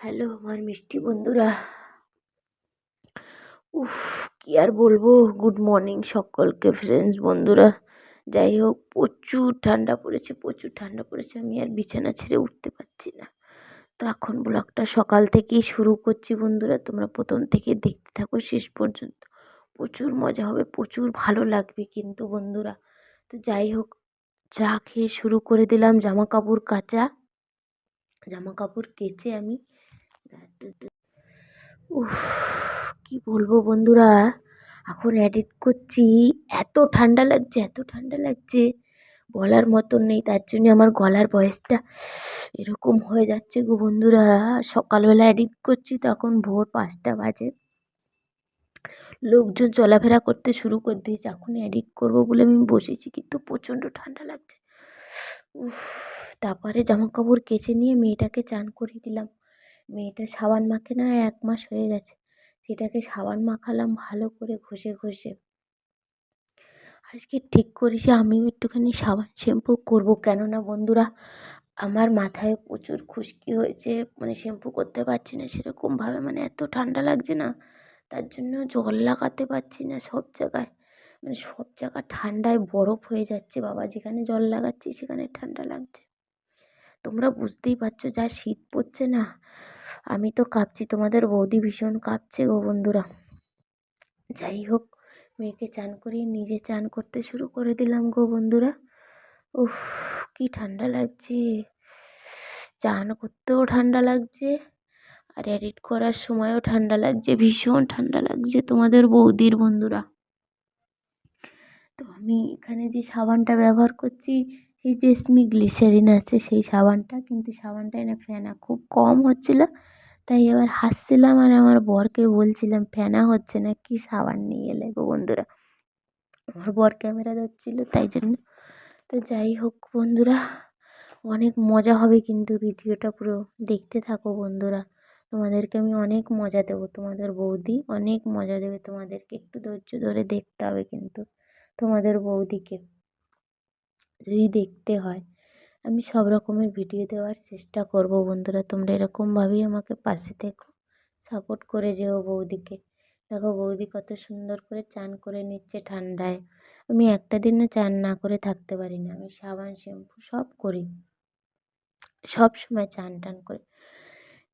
Hello, আমার মিষ্টি বন্ধুরা। উফ, কি আর বলব? গুড মর্নিং সকলকে ফ্রেন্ডস বন্ধুরা। যাই হোক, প্রচুর ঠান্ডা পড়েছে, প্রচুর ঠান্ডা পড়েছে। আমি আর বিছানা ছেড়ে উঠতে পারছি না। তো এখন ব্লগটা সকাল থেকেই শুরু করছি বন্ধুরা। তোমরা প্রথম থেকে দেখতে থাকো, শেষ পর্যন্ত। প্রচুর মজা হবে, প্রচুর ভালো লাগবে কিন্তু বন্ধুরা। তো যাই হোক, চা খেয়ে শুরু করে দিলাম। জামা কাপড় কাচা জামা কাপড় কেচে আমি উফ, কি বলব বন্ধুরা? এখন এডিট করছি। এত ঠান্ডা লাগছে, এত ঠান্ডা লাগছে। বলার মতন নেই, তার জন্য আমার গলার বয়সটা এরকম হয়ে যাচ্ছে গো বন্ধুরা। সকালবেলা এডিট করছি, তখন ভোর পাঁচটা বাজে। লোকজন চলাফেরা করতে শুরু করে দিয়েছে, এখন এডিট করব বলে আমি বসেছি, কিন্তু প্রচণ্ড ঠান্ডা লাগছে। উফ, তারপরে জামা কাপড় কেচে নিয়ে মেয়েটাকে চান করিয়ে দিলাম। মেয়েটা সাবান মাখে না, এক মাস হয়ে গেছে। সেটাকে সাবান মাখালাম ভালো করে ঘষে ঘষে। আজকে ঠিক করেছি, আমিও একটুখানি সাবান শ্যাম্পু করব। কেননা বন্ধুরা, আমার মাথায় প্রচুর খুশকি হয়েছে মানে শ্যাম্পু করতে পারছি না সেরকমভাবে মানে এত ঠান্ডা লাগছে না, তার জন্য জল লাগাতে পারছি না সব জায়গায়। মানে সব জায়গা ঠান্ডায় বরফ হয়ে যাচ্ছে, বাবা যেখানে জল লাগাচ্ছি সেখানে ঠান্ডা লাগছে। তোমরা বুঝতেই পারছ, যা শীত পড়ছে না আমি তো কাঁপছি, তোমাদের বৌদি ভীষণ কাঁপছে গো বন্ধুরা। যাই হোক, মেয়েকে চান করিয়ে নিজে চান করতে শুরু করে দিলাম গো বন্ধুরা। উফ, কি ঠান্ডা লাগছে। চান করতেও ঠান্ডা লাগছে, আর এডিট করার সময়ও ঠান্ডা লাগছে, ভীষণ ঠান্ডা লাগছে তোমাদের বৌদির বন্ধুরা। তো আমি এখানে যে সাবানটা ব্যবহার করছি সেই জেসমি গ্লিসারিন আছে, সেই সাবানটা, কিন্তু সাবানটায় না ফেনা খুব কম হচ্ছিল। তাই এবার হাসছিলাম আর আমার বরকে বলছিলাম, ফেনা হচ্ছে না, কি সাবান নিয়ে এলে গো বন্ধুরা? আমার বর ক্যামেরা ধরছিলো, তাই জন্য। তো যাই হোক বন্ধুরা, অনেক মজা হবে কিন্তু ভিডিওটা পুরো দেখতে থাকো বন্ধুরা। তোমাদেরকে আমি অনেক মজা দেবো, তোমাদের বৌদি অনেক মজা দেবে, তোমাদেরকে একটু ধৈর্য ধরে দেখতে হবে কিন্তু তোমাদের বৌদিকে। যদি দেখতে হয়। আমি সব রকমের ভিডিও দেওয়ার চেষ্টা করব বন্ধুরা। তোমরা এরকমভাবেই আমাকে পাশে থেকো, সাপোর্ট করে যেও বৌদিকে। দেখো বৌদি কত সুন্দর করে চান করে নিচ্ছে ঠান্ডায়। আমি একটা দিনে চান না করে থাকতে পারি না। আমি সাবান, শ্যাম্পু সব করি। সব সময় চান টান করে।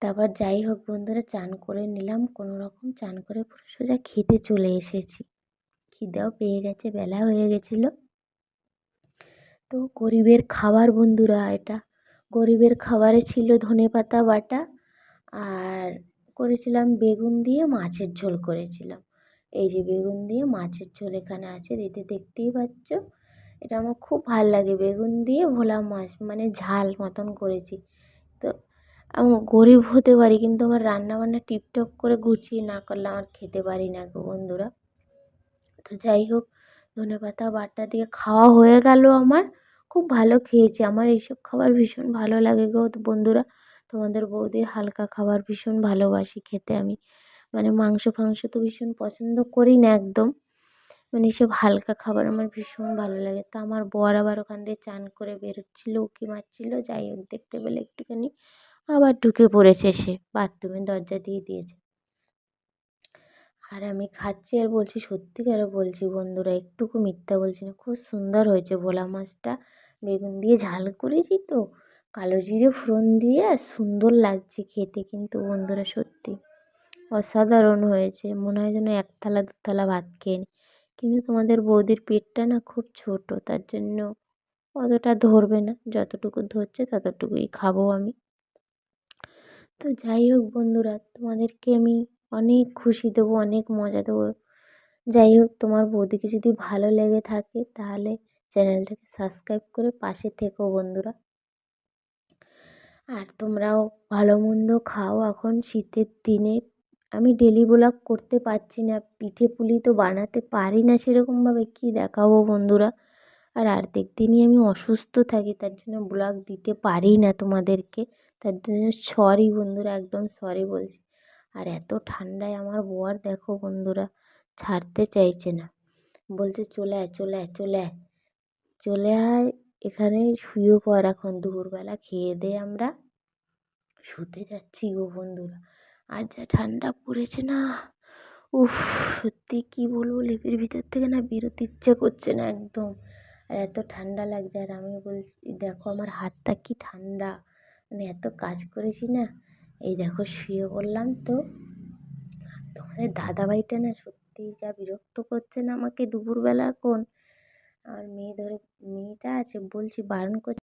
তারপর যাই হোক বন্ধুরা, চান করে নিলাম। কোনো রকম চান করে পুরো সোজা খেতে চলে এসেছি। খিদেও পেয়ে গেছে, বেলা হয়ে গেছিল। তো গরিবের খাবার বন্ধুরা, এটা গরিবের খাবারে ছিল ধনে পাতা, বাটা আর করেছিলাম বেগুন দিয়ে মাছের ঝোল করেছিলাম। এই যে বেগুন দিয়ে মাছের ঝোল এখানে আছে দিতে দেখতেই পাচ্ছ। এটা আমার খুব ভালো লাগে, বেগুন দিয়ে ভোলা মাছ মানে ঝাল মতন করেছি। তো আমি গরিব হতে পারি, কিন্তু আমার রান্নাবান্না টিপটপ করে গুছিয়ে না করলে আমার খেতে পারি না গো বন্ধুরা। তো যাই হোক ধনে পাতা বাটা দিয়ে খাওয়া হয়ে গেল আমার। খুব ভালো খেয়েছি। আমার এইসব খাবার ভীষণ ভালো লাগে গো বন্ধুরা। তোমাদের বৌদির হালকা খাবার ভীষণ ভালোবাসি খেতে আমি। মানে মাংস ফাংস তো ভীষণ পছন্দ করি না একদম। মানে এইসব হালকা খাবার আমার ভীষণ ভালো লাগে। তা আমার বর আবার ওখান দিয়ে চান করে বেরোচ্ছিলো, উঁকি মারছিলো। যাই হোক, দেখতে পেলে একটুখানি। আবার ঢুকে পড়েছে সে। বাথরুমে দরজা দিয়ে দিয়েছে। আর আমি খাচ্ছি আর বলছি সত্যিকারে বলছি বন্ধুরা, একটুকু মিথ্যা বলছি না, খুব সুন্দর হয়েছে ভোলা মাছটা। বেগুন দিয়ে ঝাল করেছি তো, কালো জিরে ফোড়ন দিয়ে সুন্দর লাগছে খেতে কিন্তু বন্ধুরা সত্যি। অসাধারণ হয়েছে, মনে হয় যেন এক থালা ভাত খেয়ে নিই কিন্তু তোমাদের বৌদির পেটটা না খুব ছোটো, তার জন্য অতটা ধরবে না, যতটুকু ধরছে ততটুকুই খাব আমি। তো যাই হোক বন্ধুরা, তোমাদেরকে আমি অনেক খুশি দেবো, অনেক মজা দেবো। যাই হোক, তোমার বৌদিকে যদি ভালো লেগে থাকে, তাহলে চ্যানেলটাকে সাবস্ক্রাইব করে পাশে থেকো বন্ধুরা। আর তোমরাও ভালো মন্দ খাও। এখন শীতের দিনে আমি ডেলি ব্লগ করতে পারছি না, পিঠে পুলি তো বানাতে পারি না সেরকমভাবে, কী দেখাবো বন্ধুরা? আর আর্ধেক দিনই আমি অসুস্থ থাকি, তার জন্য ব্লগ দিতে পারি না তোমাদেরকে। তার জন্য সরি বন্ধুরা, একদম সরি বলছি। আর এত ঠান্ডায় আমার বর দেখো বন্ধুরা ছাড়তে চাইছে না। বলছে, চলে আয় চলে আয় চলে আয়। চলে আয়, এখানে শুয়ে পড় এখন, দুপুরবেলা খেয়ে দিয়ে আমরা। শুতে যাচ্ছি গো বন্ধুরা। আর যা ঠান্ডা পড়েছে না, উফ, সত্যি কী বলব, লেপের ভিতর থেকে না বেরোতে ইচ্ছে করছে না একদম। আর এত ঠান্ডা লাগছে, আর আমি বলছি, দেখো আমার হাতটা কি ঠান্ডা। মানে এত কাজ করেছি না এই দেখো শুয়ে পড়লাম তো। তোমাদের দাদাভাইটা না সত্যিই যা বিরক্ত করছে না আমাকে দুপুরবেলা কোন আর মেয়ে ধরে, মেয়েটা আছে বলছি বারণ করছি।